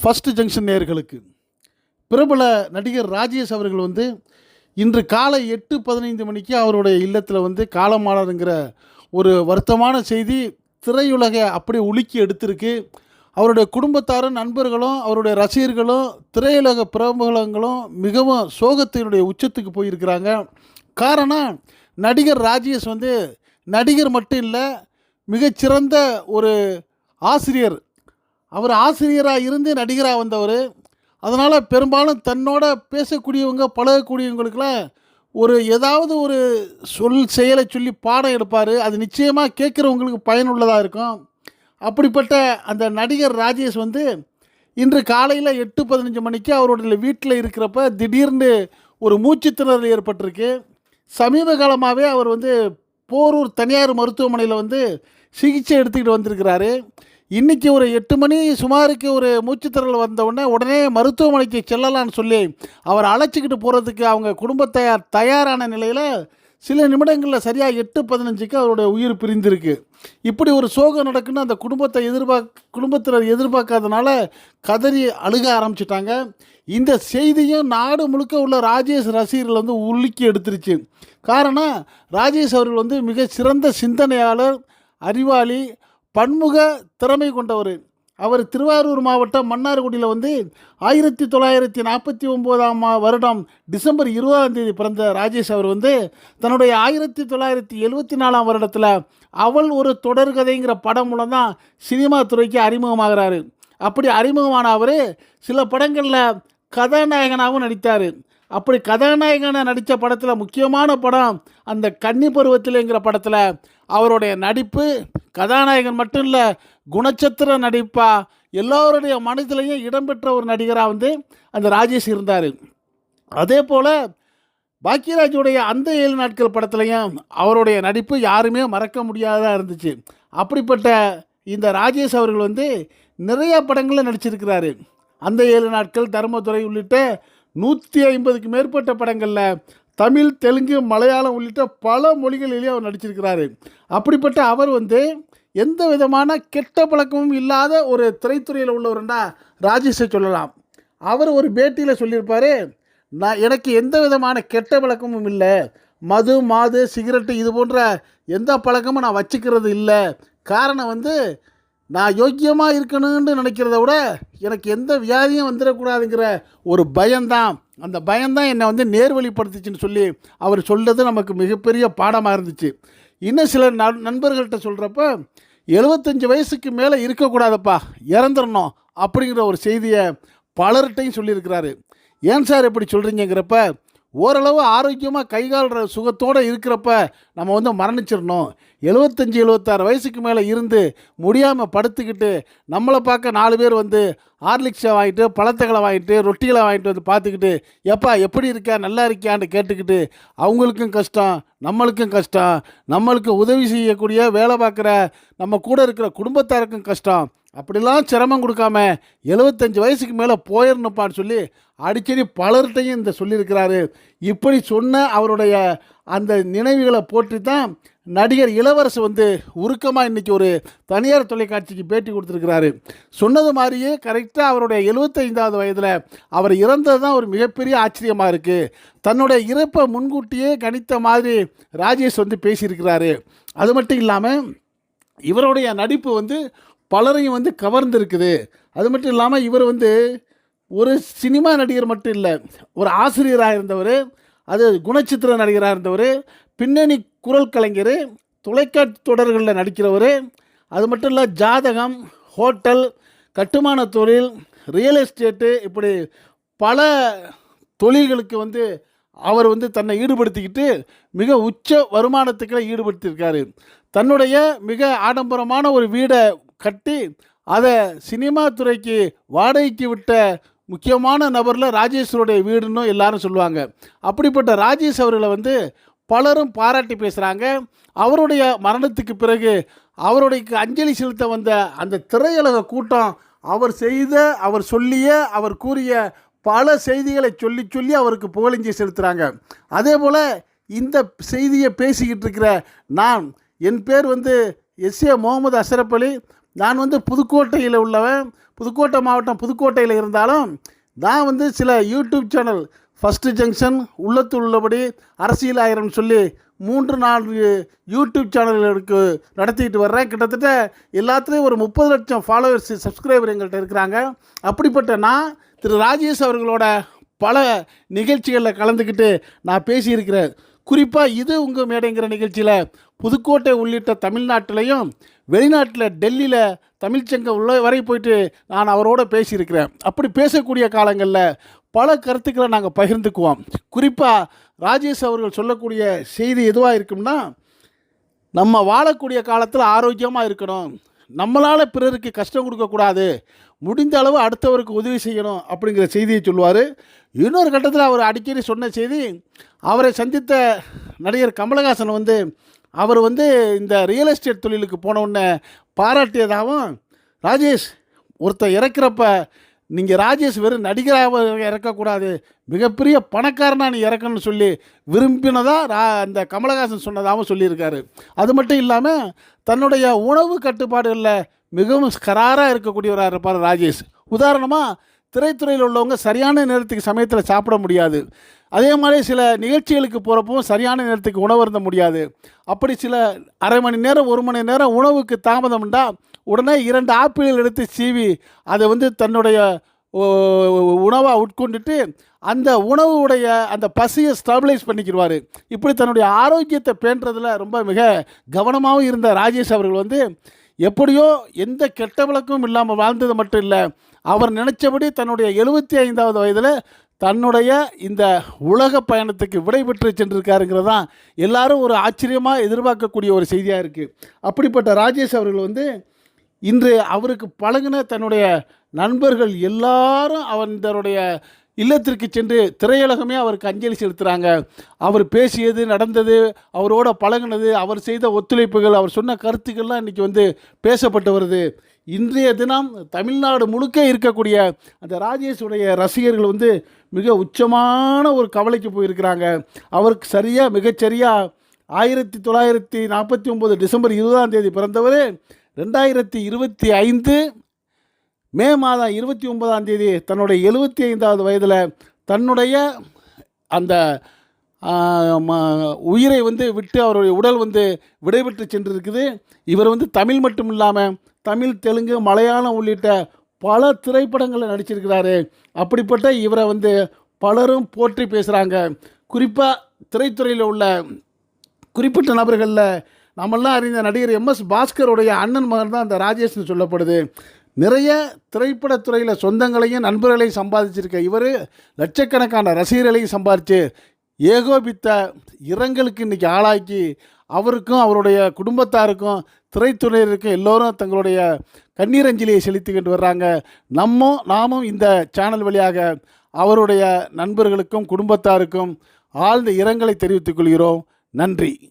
First junction நேர்களுக்கு. பிரபல நடிகர் ராஜேஷ் அவர்கள் வந்து இன்று காலை எட்டு பதினைந்து மணிக்கு அவருடைய இல்லத்தில் வந்து காலமானாருங்கிற ஒரு வருத்தமான செய்தி திரையுலக அப்படியே உலுக்கி எடுத்திருக்கு. அவருடைய குடும்பத்தாரும் நண்பர்களும் அவருடைய ரசிகர்களும் திரையுலக பிரபலங்களும் மிகவும் சோகத்தினுடைய உச்சத்துக்கு போயிருக்கிறாங்க. காரணம் நடிகர் ராஜேஷ் வந்து நடிகர் மட்டும் இல்லை மிகச்சிறந்த ஒரு ஆசிரியர் அவர் ஆசிரியராக இருந்து நடிகராக வந்தவர். அதனால் பெரும்பாலும் தன்னோட பேசக்கூடியவங்க பழகக்கூடியவங்களுக்கெல்லாம் ஒரு ஏதாவது ஒரு சொல் செயலை சொல்லி பாடம் எடுப்பார். அது நிச்சயமாக கேட்குறவங்களுக்கு பயனுள்ளதாக இருக்கும். அப்படிப்பட்ட அந்த நடிகர் ராஜேஷ் வந்து இன்று காலையில் எட்டு பதினஞ்சு மணிக்கு அவருடைய வீட்டில் இருக்கிறப்ப திடீர்னு ஒரு மூச்சுத்திணறல் ஏற்பட்டிருக்கு. சமீப காலமாகவே அவர் வந்து போரூர் தனியார் மருத்துவமனையில் வந்து சிகிச்சை எடுத்துக்கிட்டு வந்திருக்கிறாரு. இன்றைக்கி ஒரு எட்டு மணி சுமாருக்கு ஒரு மூச்சுத்திறல் வந்தவுடனே உடனே உடனே மருத்துவமனைக்கு செல்லலான்னு சொல்லி அவர் அழைச்சிக்கிட்டு போகிறதுக்கு அவங்க குடும்பத்தை தயாரான நிலையில் சில நிமிடங்களில் சரியாக எட்டு பதினஞ்சுக்கு அவருடைய உயிர் பிரிந்திருக்கு. இப்படி ஒரு சோகம் நடக்குன்னு அந்த குடும்பத்தை எதிர்பார்க் குடும்பத்தினர் எதிர்பார்க்காதனால கதறி அழுக ஆரம்பிச்சிட்டாங்க. இந்த செய்தியும் நாடு முழுக்க உள்ள ராஜேஷ் ரசிகர்கள் வந்து உலுக்கி எடுத்துருச்சு. காரணம் ராஜேஷ் அவர்கள் வந்து மிக சிறந்த சிந்தனையாளர் அறிவாளி பன்முக திறமை கொண்டவர். அவர் திருவாரூர் மாவட்டம் மன்னார்குடியில் வந்து ஆயிரத்தி தொள்ளாயிரத்தி நாற்பத்தி ஒம்போதாம் வருடம் டிசம்பர் இருபதாம் தேதி பிறந்த ராஜேஷ் அவர் வந்து தன்னுடைய ஆயிரத்தி தொள்ளாயிரத்தி எழுபத்தி நாலாம் வருடத்தில் அவள் ஒரு தொடர்கதைங்கிற படம் மூலம் தான் சினிமா துறைக்கு அறிமுகமாகிறாரு. அப்படி அறிமுகமான அவர் சில படங்களில் கதாநாயகனாகவும் நடித்தார். அப்படி கதாநாயகனாக நடித்த படத்தில் முக்கியமான படம் அந்த கன்னி பருவத்திலேங்கிற படத்தில் அவருடைய நடிப்பு கதாநாயகன் மட்டும் இல்லை குணச்சத்திர நடிப்பாக எல்லோருடைய மனதிலையும் இடம்பெற்ற ஒரு நடிகராக வந்து அந்த ராஜேஷ் இருந்தார். அதே போல் பாக்கியராஜுடைய அந்த ஏழு நாட்கள் படத்துலையும் அவருடைய நடிப்பு யாருமே மறக்க முடியாததாக இருந்துச்சு. அப்படிப்பட்ட இந்த ராஜேஷ் அவர்கள் வந்து நிறைய படங்களில் நடிச்சிருக்கிறாரு. அந்த ஏழு நாட்கள் தர்மதுரை உள்ளிட்ட நூற்றி ஐம்பதுக்கு மேற்பட்ட படங்களில் தமிழ் தெலுங்கு மலையாளம் உள்ளிட்ட பல மொழிகளிலேயே அவர் நடிச்சிருக்கிறாரு. அப்படிப்பட்ட அவர் வந்து எந்த விதமான கெட்ட பழக்கமும் இல்லாத ஒரு திரைத்துறையில் உள்ளவருண்டா ராஜேஷை சொல்லலாம். அவர் ஒரு பேட்டியில் சொல்லியிருப்பார் நான் எனக்கு எந்த விதமான கெட்ட பழக்கமும் இல்லை. மது மாது சிகரெட்டு இது போன்ற எந்த பழக்கமும் நான் வச்சுக்கிறது இல்லை. காரணம் வந்து நான் யோக்கியமாக இருக்கணும்னு நினைக்கிறத விட எனக்கு எந்த வியாதியும் வந்துடக்கூடாதுங்கிற ஒரு பயம்தான். அந்த பயம்தான் என்னை வந்து நேர்வழிப்படுத்துச்சுன்னு சொல்லி அவர் சொல்கிறது நமக்கு மிகப்பெரிய பாடமாக இருந்துச்சு. இன்னும் சில நண் நண்பர்கள்ட்ட சொல்கிறப்ப எழுபத்தஞ்சு வயசுக்கு மேலே இருக்கக்கூடாதப்பா இறந்துடணும் அப்படிங்கிற ஒரு செய்தியை பலர்கிட்டையும் சொல்லியிருக்கிறாரு. ஏன் சார் இப்படி சொல்கிறீங்கிறப்ப ஓரளவு ஆரோக்கியமாக கைகால் சுகத்தோடு இருக்கிறப்ப நம்ம வந்து மரணிச்சிடணும். எழுபத்தஞ்சி எழுபத்தாறு வயசுக்கு மேலே இருந்து முடியாமல் படுத்துக்கிட்டு நம்மளை பார்க்க நாலு பேர் வந்து ஹார்லிக்ஸை வாங்கிட்டு பழத்தகளை வாங்கிட்டு ரொட்டிகளை வாங்கிட்டு வந்து பார்த்துக்கிட்டு எப்பா எப்படி இருக்கா? நல்லா இருக்கியான்னு கேட்டுக்கிட்டு அவங்களுக்கும் கஷ்டம் நம்மளுக்கும் கஷ்டம் நம்மளுக்கு உதவி செய்யக்கூடிய வேலை பார்க்குற நம்ம கூட இருக்கிற குடும்பத்தாருக்கும் கஷ்டம் அப்படிலாம் சிரமம் கொடுக்காம எழுபத்தஞ்சு வயசுக்கு மேலே போயிடணுப்பான்னு சொல்லி அடிக்கடி பலர்கிட்டையும் இந்த சொல்லியிருக்கிறாரு. இப்படி சொன்ன அவருடைய அந்த நினைவுகளை போற்றி தான் நடிகர் இளவரசு வந்து உருக்கமாக இன்றைக்கி ஒரு தனியார் தொலைக்காட்சிக்கு பேட்டி கொடுத்துருக்கிறாரு. சொன்னது மாதிரியே கரெக்டாக அவருடைய எழுபத்தைந்தாவது வயதில் அவர் இறந்தது தான் ஒரு மிகப்பெரிய ஆச்சரியமாக இருக்குது தன்னுடைய இறப்பை முன்கூட்டியே கணித்த மாதிரி ராஜேஷ் வந்து பேசியிருக்கிறாரு. அது மட்டும் இல்லாமல் இவருடைய நடிப்பு வந்து பலரையும் வந்து கவர்ந்துருக்குது. அது மட்டும் இல்லாமல் இவர் வந்து ஒரு சினிமா நடிகர் மட்டும் இல்லை ஒரு ஆசிரியராக இருந்தவர் அது குணச்சித்திர நடிகராக இருந்தவர் பின்னணி குரல் கலைஞர் தொலைக்காட்சி தொடர்களில் நடிக்கிறவர் அது மட்டும் இல்லை ஜாதகம் ஹோட்டல் கட்டுமான தொழில் ரியல் எஸ்டேட்டு இப்படி பல தொழில்களுக்கு வந்து அவர் வந்து தன்னை ஈடுபடுத்திக்கிட்டு மிக உச்ச வருமானத்துக்களை ஈடுபடுத்தியிருக்காரு தன்னுடைய மிக ஆடம்பரமான ஒரு வீடை கட்டி அதை சினிமா துறைக்கு வாடகைக்கு விட்ட முக்கியமான நபரில் ராஜேஸ்வருடைய வீடுன்னு எல்லாரும் சொல்லுவாங்க. அப்படிப்பட்ட ராஜேஷ் அவர்களை வந்து பலரும் பாராட்டி பேசுகிறாங்க அவருடைய மரணத்துக்கு பிறகு அவருடைய அஞ்சலி செலுத்த வந்த அந்த திரையுலக கூட்டம் அவர் செய்த அவர் சொல்லிய அவர் கூறிய பல செய்திகளை சொல்லி சொல்லி அவருக்கு புகழஞ்சி செலுத்துகிறாங்க அதே போல் இந்த செய்தியை பேசிக்கிட்டு இருக்கிற நான் என் பேர் வந்து எஸ் ஏ முகமது அசரப் அலி. நான் வந்து புதுக்கோட்டையில் உள்ளவன் புதுக்கோட்டை மாவட்டம் புதுக்கோட்டையில் இருந்தாலும் நான் வந்து சில யூடியூப் சேனல் ஃபஸ்ட்டு ஜங்ஷன் உள்ளத்தில் உள்ளபடி அரசியல் ஆயிரம் சொல்லி மூன்று நான்கு யூடியூப் சேனல்களுக்கு நடத்திட்டு வர்றேன். கிட்டத்தட்ட எல்லாத்துலேயும் ஒரு முப்பது லட்சம் ஃபாலோவர்ஸ் சப்ஸ்கிரைபர் எங்கள்கிட்ட இருக்கிறாங்க. அப்படிப்பட்ட நான் திரு ராஜேஷ் அவர்களோட பல நிகழ்ச்சிகளில் கலந்துக்கிட்டு நான் பேசியிருக்கிறேன். குறிப்பாக இது உங்கள் மேடைங்கிற நிகழ்ச்சியில் புதுக்கோட்டை உள்ளிட்ட தமிழ்நாட்டிலையும் வெளிநாட்டில் டெல்லியில் தமிழ்ச்சங்கம் உள்ள வரை போயிட்டு நான் அவரோட பேசியிருக்கிறேன். அப்படி பேசக்கூடிய காலங்களில் பல கருத்துக்களை நாங்கள் பகிர்ந்துக்குவோம். குறிப்பாக ராஜேஷ் அவர்கள் சொல்லக்கூடிய செய்தி எதுவாக இருக்கும்னா நம்ம வாழக்கூடிய காலத்தில் ஆரோக்கியமாக இருக்கணும். நம்மளால் பிறருக்கு கஷ்டம் கொடுக்கக்கூடாது முடிந்த அளவு அடுத்தவருக்கு உதவி செய்யணும் அப்படிங்கிற செய்தியை சொல்லுவார். இன்னொரு கட்டத்தில் அவர் அடிக்கடி சொன்ன செய்தி அவரை சந்தித்த நடிகர் கமலஹாசன் வந்து அவர் வந்து இந்த ரியல் எஸ்டேட் தொழிலுக்கு போனவுடனே பாராட்டியதாகவும் ராஜேஷ் ஒருத்தர் இறக்குறப்ப நீங்கள் ராஜேஷ் வெறும் நடிகராக இறக்கக்கூடாது. மிகப்பெரிய பணக்காரனாக நீ இறக்கணும்னு சொல்லி விரும்பினதாக ரா அந்த கமலஹாசன் சொன்னதாகவும் சொல்லியிருக்காரு. அது மட்டும் இல்லாமல் தன்னுடைய உணவு கட்டுப்பாடுகளில் மிகவும் கராராக இருக்கக்கூடியவராக இருப்பார் ராஜேஷ். உதாரணமாக திரைத்துறையில் உள்ளவங்க சரியான நேரத்துக்கு சமயத்தில் சாப்பிட முடியாது. அதே மாதிரி சில நிகழ்ச்சிகளுக்கு போகிறப்பவும் சரியான நேரத்துக்கு உணவு இருந்த முடியாது. அப்படி சில அரை மணி நேரம் ஒரு மணி நேரம் உணவுக்கு தாமதம்ண்டா உடனே இரண்டு ஆப்பிள்கள் எடுத்து சீவி அதை வந்து தன்னுடைய உணவாக உட்கொண்டுட்டு அந்த உணவுடைய அந்த பசியை ஸ்டெபிளைஸ் பண்ணிக்கிடுவார் இப்படி தன்னுடைய ஆரோக்கியத்தை பேணுறதுல ரொம்ப மிக கவனமாகவும் இருந்த ராஜேஷ் அவர்கள் வந்து எப்படியோ எந்த கெட்ட விளக்கமும் இல்லாமல் வாழ்ந்தது மட்டும் இல்லை அவர் நினைச்சபடி தன்னுடைய எழுபத்தி ஐந்தாவது வயதில் தன்னுடைய இந்த உலக பயணத்துக்கு விடைபெற்று சென்றிருக்காருங்கிறது தான் எல்லாரும் ஒரு ஆச்சரியமாக எதிர்பார்க்கக்கூடிய ஒரு செய்தியாக இருக்குது அப்படிப்பட்ட ராஜேஷ் அவர்கள் வந்து இன்று அவருக்கு பழகின தன்னுடைய நண்பர்கள் எல்லாரும் அவருடைய இல்லத்திற்கு சென்று திரையுலகமே அவருக்கு அஞ்சலி செலுத்துகிறாங்க அவர் பேசியது நடந்தது அவரோட பழகினது அவர் செய்த ஒத்துழைப்புகள் அவர் சொன்ன கருத்துக்கள்லாம் இன்றைக்கி வந்து பேசப்பட்டு வருது. இன்றைய தினம் தமிழ்நாடு முழுக்க இருக்கக்கூடிய அந்த ராஜேஷுடைய ரசிகர்கள் வந்து மிக உச்சமான ஒரு கவலைக்கு போயிருக்கிறாங்க. அவருக்கு சரியாக மிகச்சரியாக ஆயிரத்தி தொள்ளாயிரத்தி நாற்பத்தி ஒம்பது டிசம்பர் இருபதாம் தேதி பிறந்தவர். ரெண்டாயிரத்தி இருபத்தி ஐந்து மே மாதம் இருபத்தி ஒன்பதாம் தேதி தன்னுடைய எழுபத்தி ஐந்தாவது வயதில் தன்னுடைய அந்த உயிரை வந்து விட்டு அவருடைய உடல் வந்து விடைபெற்று சென்றிருக்குது. இவர் வந்து தமிழ் மட்டும் இல்லாமல் தமிழ் தெலுங்கு மலையாளம் உள்ளிட்ட பல திரைப்படங்களில் நடிச்சிருக்கிறாரு. அப்படிப்பட்ட இவரை வந்து பலரும் போற்றி பேசுகிறாங்க குறிப்பாக திரைத்துறையில் உள்ள குறிப்பிட்ட நபர்களில் நம்மெல்லாம் அறிந்த நடிகர் எம்எஸ் பாஸ்கருடைய அண்ணன் மகன் தான் அந்த ராஜேஷ்னு சொல்லப்படுது. நிறைய திரைப்படத்துறையில் சொந்தங்களையும் நண்பர்களையும் சம்பாதிச்சிருக்க இவர் லட்சக்கணக்கான ரசிகர்களையும் சம்பாதிச்சு ஏகோபித்த இரங்கலுக்கு இன்றைக்கி ஆளாக்கி அவருக்கும் அவருடைய குடும்பத்தாருக்கும் திரைத்துறையினருக்கும் எல்லோரும் தங்களுடைய கண்ணீரஞ்சலியை செலுத்திக்கிட்டு வர்றாங்க. நம்ம நாமும் இந்த சேனல் வழியாக அவருடைய நண்பர்களுக்கும் குடும்பத்தாருக்கும் ஆழ்ந்த இரங்கலை தெரிவித்துக் கொள்கிறோம். நன்றி.